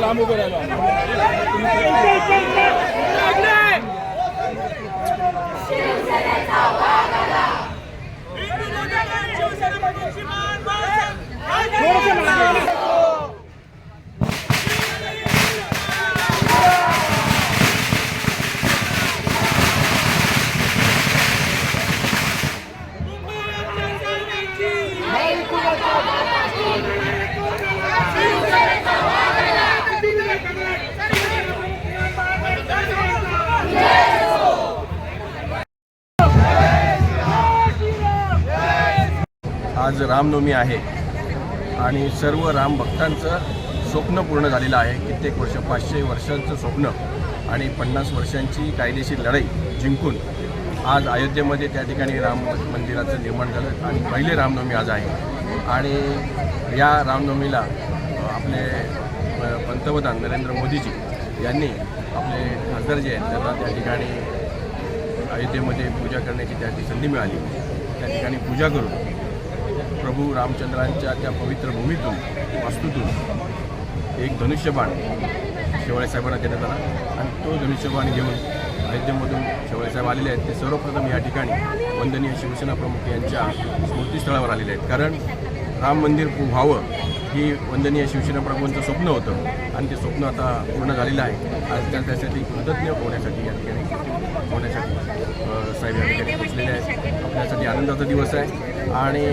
लांब उभं राहिला आज रामनवमी आहे आणि सर्व राम भक्तांचं स्वप्न पूर्ण झालेलं आहे. कित्येक वर्ष पाचशे वर्षांचं स्वप्न आणि पन्नास वर्षांची कायदेशीर लढाई जिंकून आज अयोध्येमध्ये त्या ठिकाणी राम मंदिराचं निर्माण झालं आणि पहिले रामनवमी आज आहे. आणि या रामनवमीला आपले पंतप्रधान नरेंद्र मोदीजी यांनी आपले खासदार जे आहेत त्यांना त्या ठिकाणी अयोध्येमध्ये पूजा करण्याची त्याची संधी मिळाली. त्या ठिकाणी पूजा करून प्रभू रामचंद्रांच्या त्या पवित्र भूमीतून वास्तूतून एक धनुष्यबाण शेवाळे साहेबांना देण्यात आला. आणि तो धनुष्यबाण घेऊन अयोध्येमधून शेवाळे साहेब आलेले आहेत. ते सर्वप्रथम या ठिकाणी वंदनीय शिवसेना प्रमुख यांच्या स्मृतीस्थळावर आलेले आहेत. कारण राम मंदिर व्हावं ही वंदनीय शिवसेना प्रभूंचं स्वप्न होतं. आणि ते स्वप्न आता पूर्ण झालेलं आहे. आज त्या त्यासाठी कृतज्ञ होण्यासाठी या ठिकाणी होण्यासाठी साहेब या ठिकाणी पोचलेले आहेत. आपल्यासाठी आनंदाचा दिवस आहे. आणि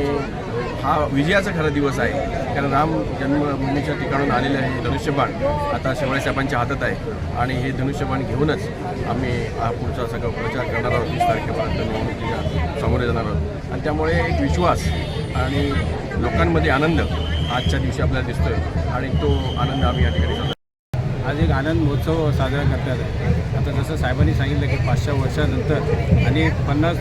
हा विजयाचा खरा दिवस आहे. कारण राम जन्मभूमीच्या ठिकाणून आलेले हे धनुष्यबाण. आता शेवळे साहेबांच्या हातात आहे. आणि हे धनुष्यबाण घेऊनच आम्ही हा पुढचा सगळा प्रचार करणार आहोत. वीस तारखेपर्यंत निवडणुकीच्या सामोरे जाणार आहोत. आणि त्यामुळे एक विश्वास आणि लोकांमध्ये आनंद आजच्या दिवशी आपल्याला दिसतोय. आणि तो आनंद आम्ही या ठिकाणी आज एक आनंद महोत्सव साजरा करतात आता जसं साहेबांनी सांगितलं की पाचशे वर्षानंतर आणि पन्नास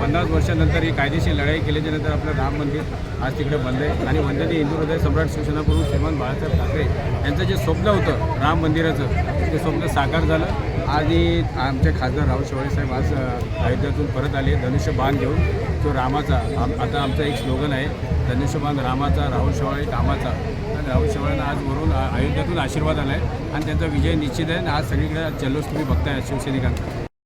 पन्नास वर्षानंतर ही कायदेशीर लढाई केल्याच्यानंतर आपलं राम मंदिर आज तिकडे बंद आहे. आणि वंदनीय हिंदू हृदय सम्राट शिवसेना श्रीमान बाळासाहेब ठाकरे यांचं जे स्वप्न होतं राम मंदिराचं ते स्वप्न साकार झालं. आणि आमचे खासदार राहुल शेवाळे साहेब आज अयोध्यातून परत आले. धनुष्यबाण घेऊन तो रामाचा आम आता आमचा एक स्लोगन आहे धनुष्यबाण रामाचा राहुल शेवाळे कामाचा. राहुल शेवाळ्यांना आज वरून अयोध्यातून आशीर्वाद आला आहे आणि त्यांचा विजय निश्चित आहे. आणि आज सगळीकडे जल्लोष तुम्ही बघताय शिवसैनिकांचा